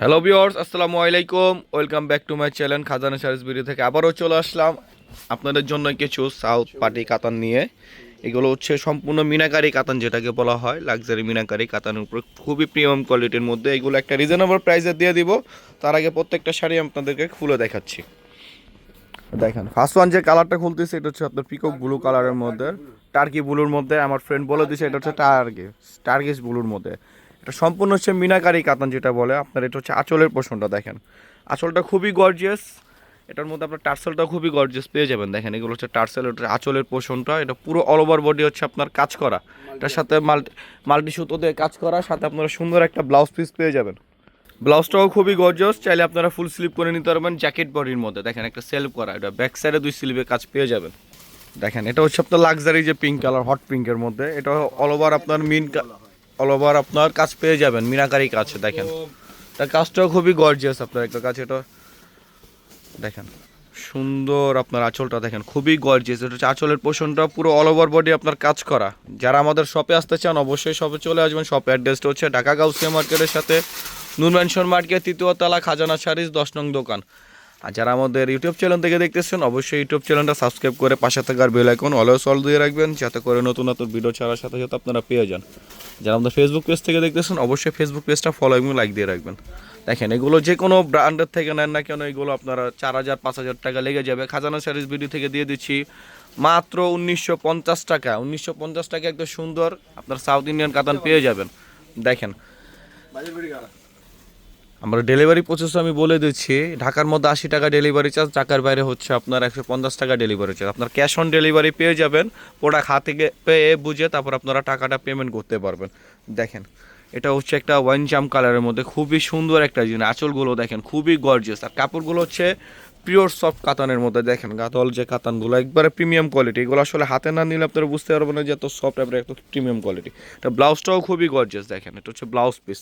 Hello viewers আসসালামু আলাইকুম। Welcome back to my channel Khazana service video থেকে আবারও চলে আসলাম। আপনাদের জন্য কিছু সাউথ পার্টি কাতান নিয়ে। এগুলো হচ্ছে সম্পূর্ণ মিনাকারি কাতান যেটাকে বলা হয়। লাক্সারি মিনাকারি কাতানের উপর খুবই প্রিমিয়াম কোয়ালিটির মধ্যে। এগুলো একটা রিজনেবল প্রাইসে দিয়ে দিব। তার আগে প্রত্যেকটা শাড়ি আপনাদেরকে খুলে দেখাচ্ছি। দেখেন ফার্স্ট ওয়ান যে কালারটা খুলতেছে, এটা হচ্ছে আপনার পিকক ব্লু কালারের মধ্যে। টার্কি ব্লুর মধ্যে, আমার ফ্রেন্ড বলে দিছে, এটা হচ্ছে টার্গিস টার্গিস ব্লুর মধ্যে। এটা সম্পূর্ণ হচ্ছে মিনাকারি কাতান যেটা বলে। আপনার এটা হচ্ছে আঁচলের পোষণটা দেখেন। আঁচলটা খুবই গর্জিয়াস এটার মধ্যে আপনার টার্সেলটা খুবই গর্জিয়াস পেয়ে যাবেন। দেখেন, এগুলো হচ্ছে টার্সেল, এটা আঁচলের পোষণটা। এটা পুরো অল ওভার বডি হচ্ছে আপনার কাজ করা। এটার সাথে মাল্টি মাল্টি সুতো দিয়ে কাজ করা, সাথে আপনারা সুন্দর একটা ব্লাউজ পিস পেয়ে যাবেন। ব্লাউজটাও খুবই গর্জিয়াস চাইলে আপনারা ফুল স্লিপ করে নিতে পারবেন জ্যাকেট বডির মধ্যে। দেখেন, একটা সেলফ করা। এটা ব্যাক সাইডে দুই স্লিপে কাজ পেয়ে যাবেন। দেখেন, এটা হচ্ছে আপনার লাক্সারি যে পিঙ্ক কালার হট পিঙ্কের মধ্যে। এটা অল ওভার আপনার মিন অল ওভার আপনার কাজ পেয়ে যাবেন, মিনাকারি কাজ, দেখেন। তার কাজটাও খুবই গর্জিয়াস আপনার একটা কাজ, এটা দেখেন, সুন্দর আপনার আঁচলটা দেখেন, খুবই গর্জিয়াস এটা হচ্ছে আঁচলের পোষণটা পুরো অল ওভার বডি আপনার কাজ করা। যারা আমাদের শপে আসতে চান, অবশ্যই শপে চলে আসবেন শপের অ্যাড্রেসটা হচ্ছে ঢাকা গাউসিয়া মার্কেটের সাথে নুন ম্যানশন মার্কেট তৃতীয় তলা, খাজানা শাড়িজ দশ নং দোকান। আর যারা আমাদের ইউটিউব চ্যানেল থেকে দেখতেছেন, অবশ্যই ইউটিউব চ্যানেলটা সাবস্ক্রাইব করে পাশে থাকার বেল আইকন অলওয়েজ অল দিয়ে রাখবেন, যাতে করে নতুন নতুন ভিডিও ছাড়ার সাথে সাথে আপনারা পেয়ে যান। যারা আমাদের ফেসবুক পেজ থেকে দেখতেছেন, অবশ্যই ফেসবুক পেজটা ফলো এবং লাইক দিয়ে রাখবেন। দেখেন, এগুলো যে কোনো ব্র্যান্ডের থেকে নেন না কেন, এগুলো আপনারা চার হাজার, পাঁচ হাজার টাকা লেগে যাবে। খাজানা শাড়িজ ভিডিও থেকে দিয়ে দিচ্ছি, মাত্র উনিশশো পঞ্চাশ টাকা। উনিশশো পঞ্চাশ টাকা একদম সুন্দর, আপনার সাউথ ইন্ডিয়ান কাতান পেয়ে যাবেন। দেখেন। আমরা ডেলিভারি প্রসেস আমি বলে দিচ্ছি, ঢাকার মধ্যে আশি টাকা ডেলিভারি চার্জ ঢাকার বাইরে হচ্ছে আপনার একশো পঞ্চাশ টাকা ডেলিভারি চার্জ। আপনার ক্যাশ অন ডেলিভারি পেয়ে যাবেন প্রোডাক্ট হাতে পেয়ে বুঝে তারপর আপনারা টাকাটা পেমেন্ট করতে পারবেন। দেখেন, এটা হচ্ছে একটা ওয়াইন জাম কালারের মধ্যে খুবই সুন্দর একটা জিনিস। আঁচলগুলো দেখেন, খুবই গর্জিয়াস আর কাপড়গুলো হচ্ছে পিওর সফট কাতানের মধ্যে দেখেন গাতল যে কাতানগুলো, একবারে প্রিমিয়াম কোয়ালিটি এগুলো আসলে হাতে না নিলে আপনারা বুঝতে পারবেন না যে এত সফট এত প্রিমিয়াম কোয়ালিটি এটা ব্লাউজটাও খুবই গর্জিয়াস দেখেন, এটা হচ্ছে ব্লাউজ পিস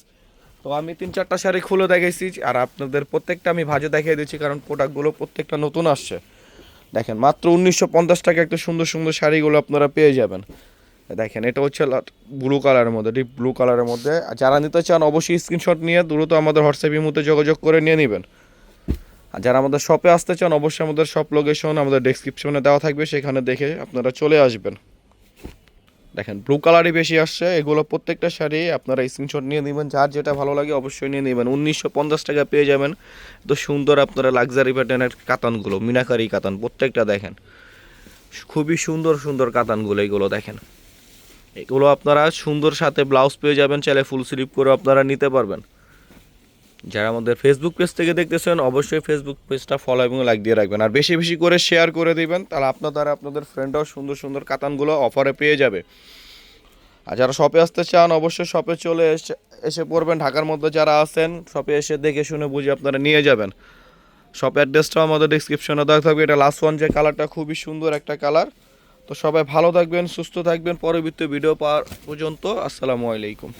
তো আমি তিন চারটা শাড়ি খুলে দেখাইছি আর আপনাদের প্রত্যেকটা আমি ভাজে দেখিয়ে দিচ্ছি, কারণ প্রোডাক্টগুলো প্রত্যেকটা নতুন আসছে। দেখেন, মাত্র উনিশশো পঞ্চাশ টাকা একটা সুন্দর সুন্দর শাড়িগুলো আপনারা পেয়ে যাবেন। দেখেন, এটা হচ্ছে ব্লু কালারের মধ্যে ডিপ ব্লু কালারের মধ্যে। আর যারা নিতে চান, অবশ্যই স্ক্রিনশট নিয়ে দ্রুত আমাদের হোয়াটসঅ্যাপের মধ্যে যোগাযোগ করে নিয়ে নেবেন। আর যারা আমাদের শপে আসতে চান, অবশ্যই আমাদের শপ লোকেশন আমাদের ডেসক্রিপশনে দেওয়া থাকবে, সেখানে দেখে আপনারা চলে আসবেন। দেখেন ব্লু কালারই বেশি আসছে। এগুলো প্রত্যেকটা শাড়ি আপনারা স্ক্রিনশট নিয়ে নেবেন। যার যেটা ভালো লাগে অবশ্যই নিয়ে নেবেন। উনিশশো পঞ্চাশ টাকা পেয়ে যাবেন। তো সুন্দর আপনারা লাক্সারি প্যাটার্নের কাতানগুলো, মিনাকারি কাতান, প্রত্যেকটা দেখেন। খুবই সুন্দর সুন্দর কাতানগুলো এগুলো দেখেন। এগুলো আপনারা সুন্দর সাথে ব্লাউজ পেয়ে যাবেন। চাইলে ফুল স্লিপ করে আপনারা নিতে পারবেন। যারা আমাদের ফেসবুক পেজ থেকে দেখতেছেন, অবশ্যই ফেসবুক পেজটা ফলো এবং লাইক দিয়ে রাখবেন। আর বেশি বেশি করে শেয়ার করে দিবেন, তাহলে আপনার দ্বারা আপনাদের ফ্রেন্ডরাও সুন্দর সুন্দর কাতানগুলো অফারে পেয়ে যাবে। আর যারা শপে আসতে চান, অবশ্যই শপে চলে এসে এসে পড়বেন। ঢাকার মধ্যে যারা আছেন শপে এসে দেখে শুনে বুঝে আপনারা নিয়ে যাবেন। শপ অ্যাড্রেসটাও আমাদের ডিসক্রিপশনে দেওয়া থাকবে। এটা লাস্ট ওয়ান যে কালারটা খুবই সুন্দর একটা কালার তো সবাই ভালো থাকবেন, সুস্থ থাকবেন। পরবর্তী ভিডিও পাওয়ার পর্যন্ত, আসসালামু আলাইকুম।